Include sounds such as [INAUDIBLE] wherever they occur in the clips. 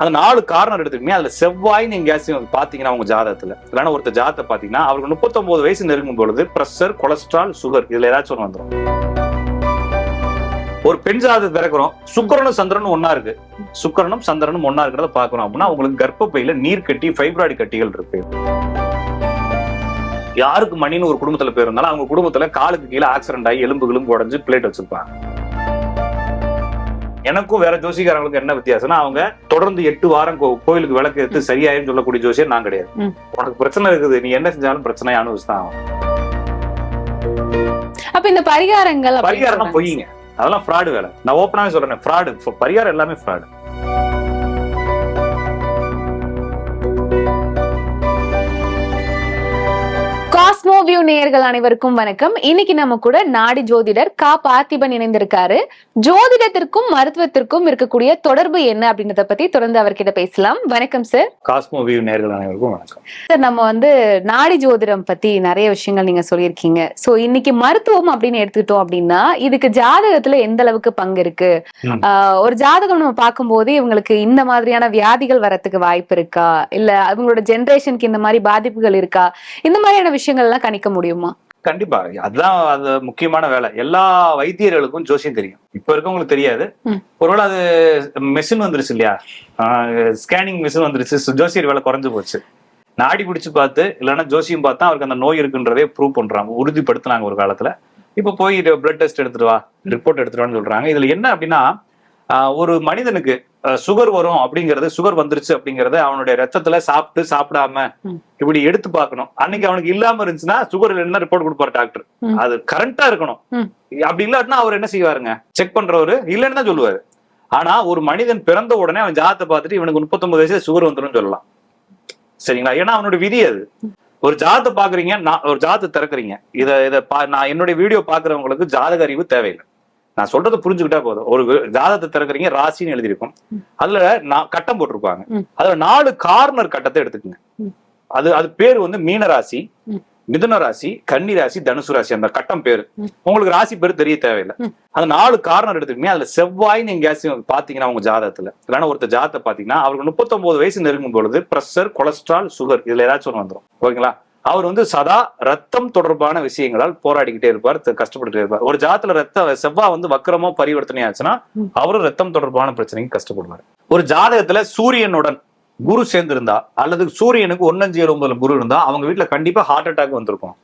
அந்த நாலு காரணம் எடுத்துக்கிட்டீங்க. அதுல செவ்வாய் நீங்க பாத்தீங்கன்னா உங்க ஜாதகத்துல. இல்லைன்னா ஒருத்தர் ஜாதகத்தை பாத்தீங்கன்னா அவருக்கு முப்பத்தொன்பது வயசு நெருங்கும் பொழுது பிரஷர் கொலஸ்ட்ரால் சுகர் இதுல ஏதாச்சும் ஒன்று வந்துடும் ஒரு பெண் ஜாதகத்தை திறக்கிறோம். சுக்கரனும் சந்திரனும் ஒன்னா இருக்கு. சுக்கரனும் சந்திரனும் ஒன்னா இருக்கிறத பாக்குறோம் அப்படின்னா உங்களுக்கு கர்ப்பப்பையில நீர் கட்டி ஃபைப்ராய்டு கட்டிகள் இருக்கு. யாருக்கு மணின்னு ஒரு குடும்பத்துல பேர் இருந்தாலும் அவங்க குடும்பத்துல காலுக்கு கீழே ஆக்சிடென்ட் ஆகி எலும்புகளும் உடஞ்சு பிளேட் வச்சிருப்பாங்க. எனக்கும் வேற ஜோசிகாரங்களுக்கு என்ன வித்தியாசம்னா அவங்க தொடர்ந்து எட்டு வாரம் கோயிலுக்கு விளக்கு எடுத்து சரியாயிரும் சொல்லக்கூடிய ஜோசியர் நான் கிடையாது. உனக்கு பிரச்சனை இருக்குது நீ என்ன செஞ்சாலும் பிரச்சனை அனுபவிச்சுதான் ஆகும். அப்ப இந்த பரிகாரங்கள் பரிகாரம். பொய்யுங்க அதெல்லாம் ஃப்ராடு வேலை நான் ஓப்பனாவே சொல்றேன் ஃப்ராடு பரிகாரம் எல்லாமே ஃப்ராடு வியூ நேயர்கள் அனைவருக்கும் வணக்கம். இன்னைக்கு நம்ம கூட நாடி ஜோதிடர் கா. பார்த்திபன் இணைந்திருக்காரு. ஜோதிடத்திற்கும் மருத்துவத்திற்கும் இருக்கக்கூடிய தொடர்பு என்ன அப்படின்றத பத்தி தொடர்ந்து அவர்கிட்ட பேசலாம். வணக்கம் சார் காஸ்மோ வியூ நேர்கள் அனைவருக்கும் வணக்கம். சார் நம்ம வந்து நாடி ஜோதிடம் பத்தி நிறைய விஷயங்கள் நீங்க சொல்லியிருக்கீங்க. சோ இன்னைக்கு மருத்துவம் அப்படின்னு எடுத்துக்கிட்டோம் அப்படின்னா இதுக்கு ஜாதகத்துல எந்த அளவுக்கு பங்கு இருக்கு? ஒரு ஜாதகம் நம்ம பார்க்கும்போது இவங்களுக்கு இந்த மாதிரியான வியாதிகள் வரத்துக்கு வாய்ப்பு இருக்கா? இல்ல அவங்களோட ஜெனரேஷனுக்கு இந்த மாதிரி பாதிப்புகள் இருக்கா? இந்த மாதிரியான விஷயங்கள் எல்லாம் கணிக்க முடியுமா? கண்டிப்பா. அதுதான் அது முக்கியமான வேலை. எல்லா வைத்தியர்களுக்கும் ஜோசியம் தெரியும். இப்ப இருக்கவங்களுக்கு தெரியாது. ஒருவேளை அது மெஷின் வந்துருச்சு இல்லையா? ஸ்கேனிங் மெஷின் வந்துருச்சு. ஜோசியர் வேலை குறைஞ்சு போச்சு. நாடி பிடிச்சு பார்த்து இல்லைன்னா ஜோசியம் பார்த்தா அவருக்கு அந்த நோய் இருக்குன்றதே ப்ரூவ் பண்றாங்க. உறுதிப்படுத்துனாங்க ஒரு காலத்துல. இப்ப போய் பிளட் டெஸ்ட் எடுத்துட்டு வா ரிப்போர்ட் எடுத்துட்டு வான்னு சொல்றாங்க. இதுல என்ன அப்படின்னா ஒரு மனிதனுக்கு சுகர் வரும் அப்படிங்கறது சுகர் வந்துருச்சு அப்படிங்கறது அவனுடைய ரத்தத்துல சாப்பிட்டு சாப்பிடாம. இப்படி எடுத்து பார்க்கணும். அன்னைக்கு அவனுக்கு இல்லாம இருந்துச்சுன்னா சுகர் இல்லைன்னா ரிப்போர்ட் கொடுப்பாரு டாக்டர். அது கரண்டா இருக்கணும். அப்படி இல்லாட்டினா அவர் என்ன செய்வாருங்க? செக் பண்றவரு இல்லைன்னு தான் சொல்லுவாரு. ஆனா ஒரு மனிதன் பிறந்த உடனே அவன் ஜாதத்தை பார்த்துட்டு இவனுக்கு முப்பத்தொன்பது வயசுல சுகர் வந்துடும் சொல்லலாம். சரிங்களா? ஏன்னா அவனோட விதி அது. ஒரு ஜாதத்தை பாக்குறீங்க நான் ஒரு ஜாதத்தை திறக்கறீங்க. இத இத நான் என்னுடைய வீடியோ பாக்குறவங்களுக்கு ஜாதக அறிவு தேவையில்லை. நான் சொல்றதை புரிஞ்சுக்கிட்டா போதும் ஒரு ஜாதகத்தை திறக்கறீங்க ராசின்னு எழுதியிருக்கும் அதுல நான் கட்டம் போட்டிருப்பாங்க. அதுல நாலு கார்னர் கட்டத்தை எடுத்துக்கங்க. அது அது பேர் வந்து மீன ராசி. மிதுன ராசி கன்னி ராசி தனுசு ராசி அந்த கட்டம் பேரு. உங்களுக்கு ராசி பேர் தெரிய தேவையில்லை. அந்த நாலு கார்னர் எடுத்துக்கீங்க அதுல செவ்வாய்னு எங்கேயாச்சும் பாத்தீங்கன்னா உங்க ஜாதகத்துல இல்லைன்னா ஒருத்தர் ஜாதத்தை பாத்தீங்கன்னா அவருக்கு முப்பத்தொன்பது வயசு நெருங்கும் பொழுது பிரஷர் கொலஸ்ட்ரால் சுகர் இதுல ஏதாச்சும் ஒன்று வந்துடும் ஓகேங்களா அவர் வந்து சதா ரத்தம் தொடர்பான விஷயங்களால் போராடிக்கிட்டே இருப்பார் கஷ்டப்பட்டுட்டே இருப்பார். ஒரு ஜாதத்துல ரத்த செவ்வாய் வந்து வக்கரமோ பரிவர்த்தனை ஆச்சுன்னா. அவரும் ரத்தம் தொடர்பான பிரச்சனைக்கு கஷ்டப்படுவார். ஒரு ஜாதகத்துல சூரியனுடன் குரு சேர்ந்திருந்தா அல்லது சூரியனுக்கு ஒன்னஞ்சு ஏழு ஒன்பதுல குரு இருந்தா அவங்க வீட்டுல கண்டிப்பா ஹார்ட் அட்டாக் வந்திருக்கும்.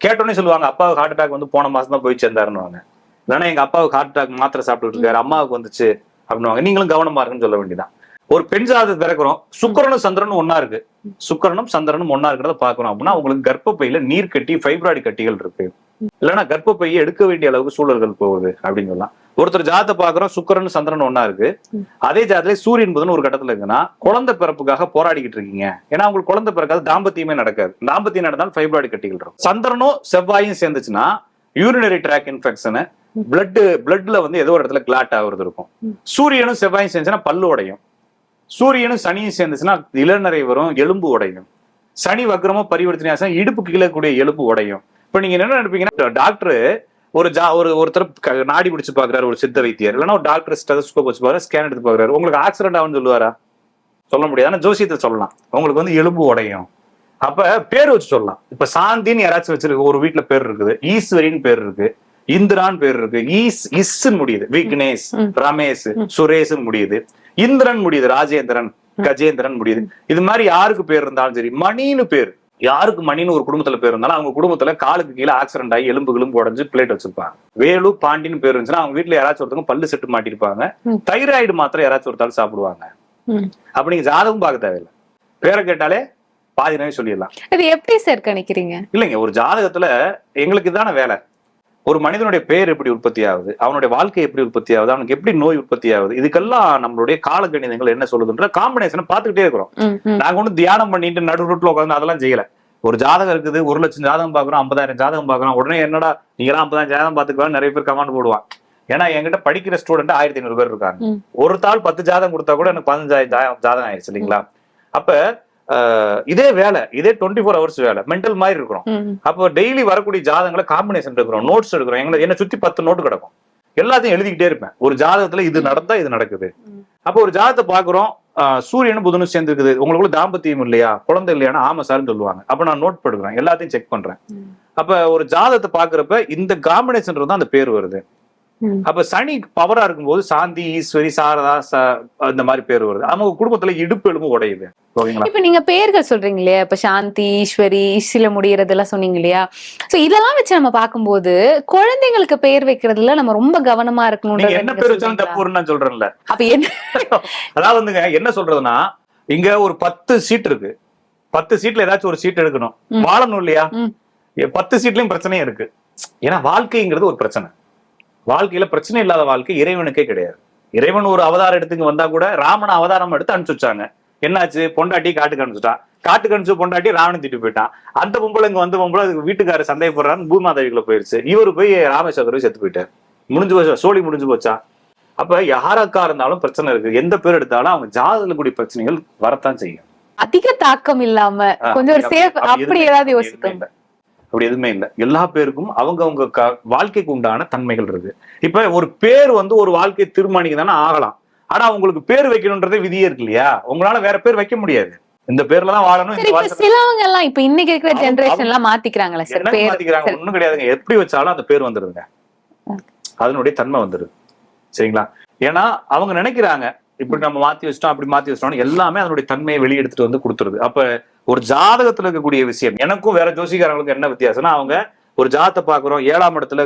கேட்டோன்னே சொல்லுவாங்க அப்பாவுக்கு ஹார்ட் அட்டாக் வந்து போன மாசம் தான் போய் சேர்ந்தாருன்னு இல்லைன்னா எங்க அப்பாவுக்கு ஹார்ட் அட்டாக் மாத்திரை சாப்பிட்டுட்டு இருக்காரு அம்மாவுக்கு வந்துச்சு அப்படின்னுவாங்க. நீங்களும் கவனமா இருக்குன்னு சொல்ல வேண்டியதான் ஒரு பெண் ஜாதகத்தை திறக்கிறோம். சுக்கரனும் சந்திரனும் ஒன்னா இருக்கு. சுக்கரனும் சந்திரனும் ஒன்னா இருக்கிறத பாக்குறோம் அப்படின்னா உங்களுக்கு கர்ப்பப்பையில நீர் கட்டி ஃபைப்ராய்டு கட்டிகள் இருக்கு. இல்லைன்னா கர்ப்பப்பையை எடுக்க வேண்டிய அளவுக்கு சூழல்கள் போகுது அப்படின்னு சொல்லலாம். ஒருத்தர் ஜாதத்தை பாக்குறோம் சுக்கரன் சந்திரன் ஒன்னா இருக்கு. அதே ஜாதத்துல சூரியன் புதன் ஒரு கட்டத்துல இருக்குன்னா குழந்தை பிறப்புக்காக போராடிக்கிட்டு இருக்கீங்க. ஏன்னா உங்களுக்கு குழந்தை பிறக்காது தாம்பத்தியமே நடக்காது. தாம்பத்தியம் நடந்தாலும் ஃபைப்ராய்டு கட்டிகள் இருக்கும். சந்திரனும் செவ்வாயும் சேர்ந்துச்சுன்னா யூரினரி ட்ராக் இன்ஃபெக்ஷனு பிளட் பிளட்ல வந்து ஏதோ ஒரு இடத்துல கிளாட் ஆகுறது இருக்கும். சூரியனும் செவ்வாயும் சேர்ந்துச்சுன்னா பல்லு உடையும். சூரியனும் சனியும் சேர்ந்துச்சுன்னா இளநரை வரும் எலும்பு உடையும். சனி வக்ரமோ பரிவர்த்தனையாசம் இடுப்புக்கு கீழே கூடிய எலும்பு உடையும். இப்போ நீங்க என்ன நினைப்பீங்கன்னா டாக்டர் ஒரு ஜா ஒரு ஒருத்தர் நாடி பிடிச்சு பாக்குறாரு ஒரு சித்த வைத்தியர். இல்லைன்னா ஒரு டாக்டர் ஸ்டெதஸ்கோப் வச்சு பாக்குறாரு ஸ்கேன் எடுத்து பாக்குறாரு. உங்களுக்கு ஆக்சிடென்ட் ஆகும்னு சொல்லுவாரா? சொல்ல முடியாது. ஆனால் ஜோசியத்தை சொல்லலாம். உங்களுக்கு வந்து எலும்பு உடையும். அப்ப பேர் வச்சு சொல்லலாம். இப்ப சாந்தின்னு யாராச்சும் வச்சிருக்கு ஒரு வீட்டுல பேர் இருக்குது. ஈஸ்வரின்னு பேர் இருக்கு. இந்திரான் பேர் இருக்கு. ஈஸ் இஸ்ன்னு முடியுது. விக்னேஷ். ரமேஷ் ம். சுரேஷன் முடியுது. இந்திரன் முடியுது ராஜேந்திரன் கஜேந்திரன் முடியுது. இது மாதிரி யாருக்கு பேர் இருந்தாலும் சரி மணின்னு பேர். யாருக்கு மணின்னு ஒரு குடும்பத்துல பேர் இருந்தாலும் அவங்க குடும்பத்துல காலுக்கு கீழே ஆக்சிடென்ட் ஆகி எலும்பு கிளும்பு உடஞ்சு பிளேட் வச்சிருப்பாங்க. வேலு பாண்டின்னு பேர் இருந்துச்சுன்னா அவங்க வீட்டுல யாராச்சும் ஒருத்தவங்க பல்லு செட்டு மாட்டிருப்பாங்க. தைராய்டு மாத்திரம் யாராச்சும் ஒருத்தாலும் சாப்பிடுவாங்க. அப்ப நீங்க ஜாதகம் பார்க்க தேவையில்லை. பேரை கேட்டாலே பாதி நோய் சொல்லிடலாம். இது எப்படி சார் கணிக்கிறீங்க? இல்லைங்க ஒரு ஜாதகத்துல எங்களுக்கு இதான வேலை. ஒரு மனிதனுடைய பேர் எப்படி உற்பத்தி ஆகுது? அவனுடைய வாழ்க்கை எப்படி உற்பத்தி ஆகுது? அவனுக்கு எப்படி நோய் உற்பத்தி ஆகுது? இதுக்கெல்லாம் நம்மளுடைய காலகணிதங்கள் என்ன சொல்லுதுன்ற காம்பினேஷனை பார்த்துக்கிட்டே இருக்கிறோம். நாங்க ஒன்றும் தியானம் பண்ணிட்டு நடு ரோட்ல உட்காந்து அதெல்லாம் செய்யல. ஒரு ஜாதகம் இருக்குது ஒரு லட்சம் ஜாதகம் பாக்குறோம் ஐம்பதாயிரம் ஜாதகம் பாக்குறோம் உடனே என்னடா நீங்களாம் ஐம்பதாயிரம் ஜாதகம் பாத்துக்கலாம் நிறைய பேர் கமெண்ட் போடுவான் ஏன்னா என்கிட்ட படிக்கிற ஸ்டூடெண்ட் ஆயிரத்தி ஐநூறு பேர் இருக்காங்க. ஒரு தாள் பத்து ஜாதகம் கொடுத்தா கூட எனக்கு பதினஞ்சாயிரம் ஜாதகம் ஆயிடுச்சு இல்லைங்களா? அப்ப இதே வேலை இதே டுவெண்ட்டி ஃபோர் ஹவர்ஸ் வேலை மென்டல் மாதிரி இருக்கிறோம். அப்போ டெய்லி வரக்கூடிய ஜாதகங்களை காம்பினேஷன் எடுக்கிறோம். நோட்ஸ் எடுக்கிறோம். எங்களை என்ன சுத்தி பத்து நோட்டு கிடக்கும். எல்லாத்தையும் எழுதிக்கிட்டே இருப்பேன். ஒரு ஜாதகத்துல இது நடந்தா இது நடக்குது. அப்போ ஒரு ஜாதகத்தை பாக்குறோம் சூரியனும் புதனும் சேர்ந்து இருக்குது உங்களுக்குள்ள தாம்பத்தியம் இல்லையா? குழந்தை இல்லையானா ஆமா சார்னு சொல்லுவாங்க. அப்ப நான் நோட் படுக்கிறேன் எல்லாத்தையும் செக் பண்றேன். அப்ப ஒரு ஜாதகத்தை பாக்குறப்ப இந்த காம்பினேஷன் தான் அந்த பேர் வருது. அப்ப சனி பவரா இருக்கும்போது சாந்தி ஈஸ்வரி சாரதா இந்த மாதிரி பேர் வருது. அவங்க குடும்பத்துல இடுப்பு எலும்பு உடையுது. இப்ப நீங்க பேர்கள் சொல்றீங்க இல்லையா? இப்ப சாந்தி ஈஸ்வரி சில முடியறதெல்லாம் சொன்னீங்க இல்லையா? சோ இதெல்லாம் வச்சு நம்ம பார்க்கும்போது குழந்தைங்களுக்கு பெயர் வைக்கிறதுல நம்ம ரொம்ப கவனமா நீங்க என்ன இருக்கணும் பேர் வச்சாலும் தப்பு நான் சொல்றேன்ல. அப்ப என்ன? [LAUGHS] அதாவது வந்துங்க என்ன சொல்றதுன்னா இங்க ஒரு பத்து சீட் இருக்கு. பத்து சீட்ல ஏதாச்சும் ஒரு சீட் எடுக்கணும். வாழணும் இல்லையா? பத்து சீட்லயும் பிரச்சனையும் இருக்கு. ஏன்னா வாழ்க்கைங்கிறது ஒரு பிரச்சனை. வாழ்க்கையில பிரச்சனை இல்லாத வாழ்க்கை இறைவனுக்கே கிடையாது. இறைவன் ஒரு அவதாரம் எடுத்துங்க வந்தா கூட ராமன் அவதாரம் எடுத்து அனுப்பிச்சு வச்சாங்க. என்னாச்சு? பொண்டாட்டி காட்டுக்கு அனுப்பிச்சுட்டான் காட்டுக்கு அனுப்பிச்சு பொண்டாட்டி ராவணன் திட்டு போயிட்டான். அந்த பொம்பளை இங்க வந்த பொம்பளை அதுக்கு வீட்டுக்காரர் சந்தேகப்படுறான்னு பூமாதேவிக்குள்ள போயிருச்சு. இவரு போய் ராமேஸ்வரம் செத்து போயிட்டார். முடிஞ்சு போச்சா? சோழி முடிஞ்சு போச்சா? அப்ப யாராக்கா இருந்தாலும் பிரச்சனை இருக்கு. எந்த பேர் எடுத்தாலும் அவங்க ஜாதகத்துல கூடிய பிரச்சனைகள் வரத்தான் செய்யும். அதிக தாக்கம் இல்லாம கொஞ்சம் ஒரு சேஃப் அப்படி ஏதாவது யோசிக்கணும். அப்படி எதுவுமே இல்ல. எல்லா பேருக்கும் அவங்க அவங்க க- வாழ்க்கைக்கு உண்டான தன்மைகள் இருக்கு. இப்ப ஒரு பேர் வந்து ஒரு வாழ்க்கையை தீர்மானிக்க தானே ஆகலாம். ஆனா உங்களுக்கு பேர் வைக்கணும்ன்றதே விதியே இருக்கு இல்லையா? உங்களால வேற பேர் வைக்க முடியாது. இந்த பேர்ல தான் வாழணும் சிலவங்க எல்லாம் இப்ப இன்னைக்கு இருக்கிற ஜெனரேஷன் எல்லாம் மாத்திக்கிறாங்களே சார் பேர் மாத்திக்கிறாங்க. ஒண்ணும் கிடையாதுங்க. எப்படி வச்சாலும் அந்த பேர் வந்துருதுங்க. அதனுடைய தன்மை வந்துருது. சரிங்களா? ஏன்னா அவங்க நினைக்கிறாங்க இப்படி நம்ம மாத்தி வச்சிட்டோம் அப்படி மாத்தி வச்சிட்டோம் எல்லாமே அதனுடைய தன்மையை வெளியெடுத்துட்டு வந்து கொடுத்துருது. அப்ப ஒரு ஜாதகத்துல இருக்கக்கூடிய விஷயம். எனக்கும் வேற ஜோசிகாரங்களுக்கும் என்ன வித்தியாசம்னா அவங்க ஒரு ஜாதத்தை பாக்குறோம் ஏழாம் இடத்துல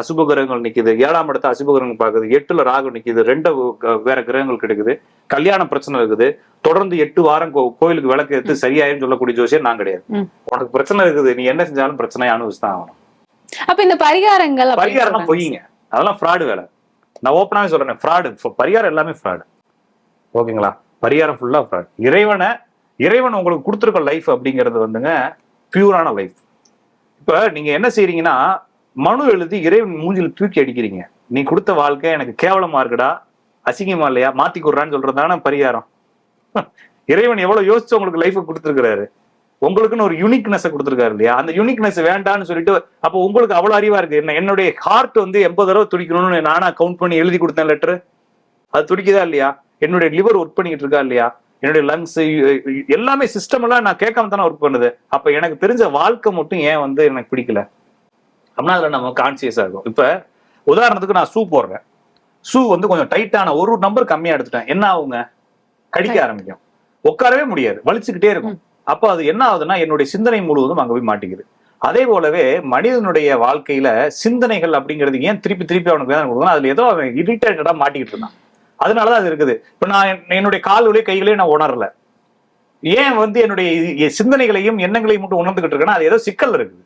அசுப கிரகங்கள் நிக்குது ஏழாம் இடத்துல அசுப கிரகங்கள் பாக்குது எட்டுல ராகு நிக்குது ரெண்டு வேற கிரகங்கள் கிடைக்குது கல்யாண பிரச்சனை இருக்குது தொடர்ந்து எட்டு வாரம் கோயிலுக்கு விளக்கு எடுத்து சரியாயின்னு சொல்லக்கூடிய ஜோசியர் நான் கிடையாது. உனக்கு பிரச்சனை இருக்குது நீ என்ன செஞ்சாலும் பிரச்சனையை அனுபவிச்சுதான் ஆகணும். அப்ப இந்த பரிகாரங்கள் பரிகாரம். பொய்யுங்க அதெல்லாம் ஃப்ராடு வேலை. நான் ஓப்பனாவே சொல்றேன் ஃப்ராடு பரிகாரம் எல்லாமே ஃப்ராடு ஓகேங்களா? பரிகாரம் ஃபுல்லா ஃப்ராட் இறைவனை இறைவன் உங்களுக்கு கொடுத்துருக்க லைஃப் அப்படிங்கிறது வந்துங்க பியூரான லைஃப் இப்போ நீங்கள் என்ன செய்கிறீங்கன்னா மனு எழுதி இறைவன் மூஞ்சில் தூக்கி அடிக்கிறீங்க. நீ கொடுத்த வாழ்க்கை எனக்கு கேவலமா இருக்குடா அசிங்கமா இல்லையா மாத்தி கொடுறான்னு சொல்றதான பரிகாரம். இறைவன் எவ்வளவு யோசிச்சு உங்களுக்கு லைஃப் கொடுத்துருக்குறாரு. உங்களுக்குன்னு ஒரு யூனிக்னஸ் கொடுத்துருக்காரு இல்லையா? அந்த யூனிக்னஸ் வேண்டாம்னு சொல்லிட்டு அப்போ உங்களுக்கு அவ்வளவு அறிவா இருக்கு. என்ன என்னுடைய ஹார்ட் வந்து எண்பது தடவை துடிக்கணும்னு நானா கவுண்ட் பண்ணி எழுதி கொடுத்தேன் லெட்டர் அது துடிக்குதா இல்லையா? என்னுடைய லிவர் ஒர்க் பண்ணிக்கிட்டு இருக்கா இல்லையா? என்னுடைய லங்ஸ் எல்லாமே சிஸ்டம் எல்லாம் நான் கேட்காம தானே ஒர்க் பண்ணுது. அப்ப எனக்கு தெரிஞ்ச வாழ்க்கை மட்டும் ஏன் வந்து எனக்கு பிடிக்கல? அப்படின்னா அதுல நம்ம கான்சியஸா இருக்கும். இப்ப உதாரணத்துக்கு நான் ஷூ போடுறேன். ஷூ வந்து கொஞ்சம் டைட்டான ஒரு நம்பர் கம்மியா எடுத்துட்டேன். என்ன ஆகுங்க? கடிக்க ஆரம்பிக்கும். உட்காரவே முடியாது. வலிச்சுக்கிட்டே இருக்கும். அப்போ அது என்ன ஆகுதுன்னா என்னுடைய சிந்தனை முழுவதும் அங்க போய் மாட்டிக்குது. அதே போலவே மனிதனுடைய வாழ்க்கையில சிந்தனைகள் அப்படிங்கிறது ஏன் திருப்பி திருப்பி அவனுக்கு வேதனை கொடுக்கணும் அதுல ஏதோ அவன் இரிட்டேட்டடா மாட்டிக்கிட்டு இருந்தான். அதனாலதான் அது இருக்குது. இப்ப நான் என்- என்னுடைய கால்களையும் கைகளையும் நான் உணரல. ஏன் வந்து என்னுடைய சிந்தனைகளையும் எண்ணங்களையும் மட்டும் உணர்ந்துகிட்டு இருக்கேன்னா அது ஏதோ சிக்கல் இருக்குது.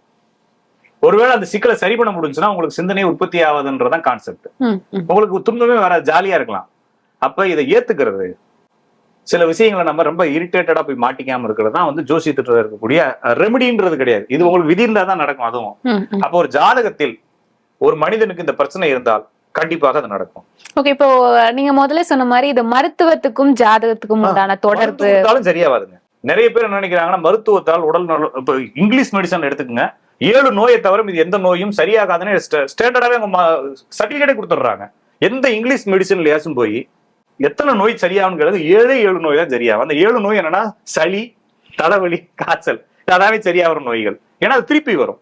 ஒருவேளை அந்த சிக்கலை சரி பண்ண முடிஞ்சுன்னா உங்களுக்கு சிந்தனை உற்பத்தி ஆகுதுன்றதான் கான்செப்ட். உங்களுக்கு துன்பமே வர ஜாலியா இருக்கலாம். அப்ப இதை ஏத்துக்கிறது சில விஷயங்களை நம்ம ரொம்ப இரிட்டேட்டடா போய் மாட்டிக்காம இருக்கிறது தான் வந்து ஜோசியத்துல இருக்கக்கூடிய ரெமடின்றது கிடையாது. இது உங்களுக்கு விதி இருந்தா தான் நடக்கும் அதுவும். அப்போ ஒரு ஜாதகத்தில் ஒரு மனிதனுக்கு இந்த பிரச்சனை இருந்தால் கண்டிப்பாக அது நடக்கும். ஓகே இப்போ நீங்க முதல்ல சொன்ன மாதிரி இது மருத்துவத்துக்கும் ஜாதகத்துக்கும் உண்டான தொடர்பு மருத்துவத்தாலும் சரியாவாதுங்க. நிறைய பேர் என்ன நினைக்கிறாங்கன்னா மருத்துவத்தால் உடல் நல இப்ப இங்கிலீஷ் மெடிசன் எடுத்துக்கங்க. ஏழு நோயை தவிர இது எந்த நோயும் சரியாகாதுன்னு ஸ்டாண்டர்டாவே அவங்க சர்டிபிகேட்டே கொடுத்துட்றாங்க. எந்த இங்கிலீஷ் மெடிசன்லயாச்சும் போய் எத்தனை நோய் சரியாகுங்கிறது ஏழே ஏழு நோய் தான் சரியாகும். அந்த ஏழு நோய் என்னன்னா சளி தலைவலி காய்ச்சல் அதாவே சரியாகிற நோய்கள். ஏன்னா அது திருப்பி வரும்.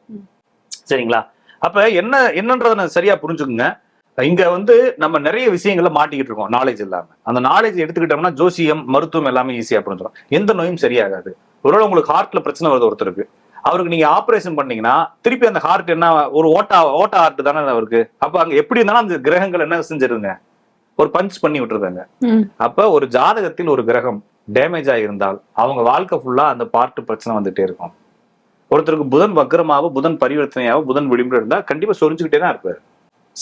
சரிங்களா? அப்ப என்ன என்னன்றதை நான் சரியா புரிஞ்சுக்குங்க. இங்க வந்து நம்ம நிறைய விஷயங்களை மாட்டிக்கிட்டு இருக்கோம் நாலேஜ் இல்லாம. அந்த நாலேஜ் எடுத்துக்கிட்டோம்னா ஜோசியம் மருத்துவம் எல்லாமே ஈஸியா புரிஞ்சிடும் எந்த நோயும் சரியாகாது. ஒருவேளை உங்களுக்கு ஹார்ட்ல பிரச்சனை வருது ஒருத்தருக்கு. அவருக்கு நீங்க ஆபரேஷன் பண்ணீங்கன்னா திருப்பி அந்த ஹார்ட் என்ன ஒரு ஓட்டா ஓட்டா ஹார்ட் தானே அவருக்கு. அப்ப அங்க எப்படி இருந்தாலும் அந்த கிரகங்கள் என்ன செஞ்சிருங்க? ஒரு பஞ்ச் பண்ணி விட்டுருதாங்க. அப்ப ஒரு ஜாதகத்தில் ஒரு கிரகம் டேமேஜ் ஆகியிருந்தால் அவங்க வாழ்க்கை ஃபுல்லா அந்த பார்ட் பிரச்சனை வந்துட்டே இருக்கும். ஒருத்தருக்கு புதன் வக்கரமாவோ புதன் பரிவர்த்தனையாவோ புதன் விளிம்பு இருந்தா கண்டிப்பா சொரிஞ்சுக்கிட்டே தான் இருப்பாரு.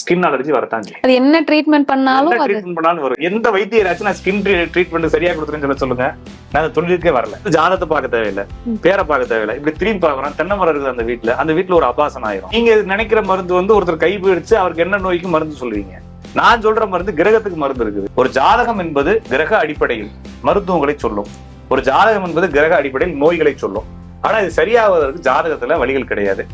ஸ்கின் அலர்ஜி வரத்தான் அது என்ன ட்ரீட்மெண்ட் பண்ணாலும் ட்ரீட்மெண்ட் பண்ணாலும் வரும். எந்த வைத்தியராச்சும் நான் ஸ்கின் ட்ரீட்மெண்ட் சரியா கொடுத்துருன்னு சொல்ல சொல்லுங்க. நான் அந்த தொழிலுக்கே வரல. ஜாதகத்தை பார்க்க தேவையில்லை. பேரை பார்க்க தேவையில்லை. இப்படி திரும்பி பார்க்கறோம் தென்னை மரம் இருக்குது அந்த வீட்டுல அந்த வீட்டுல ஒரு அபாசனம் ஆயிரும். நீங்க நினைக்கிற மருந்து வந்து ஒருத்தர் கை போயிடுச்சு அவருக்கு என்ன நோய்க்கு மருந்து சொல்லுவீங்க? நான் சொல்ற மருந்து கிரகத்துக்கு மருந்து இருக்குது. ஒரு ஜாதகம் என்பது கிரக அடிப்படையில் மருத்துவங்களை சொல்லும். ஒரு ஜாதகம் என்பது கிரக அடிப்படையில் நோய்களை சொல்லும். ஆனா இது சரியாவதற்கு ஜாதகத்துல வழிகள் கிடையாது.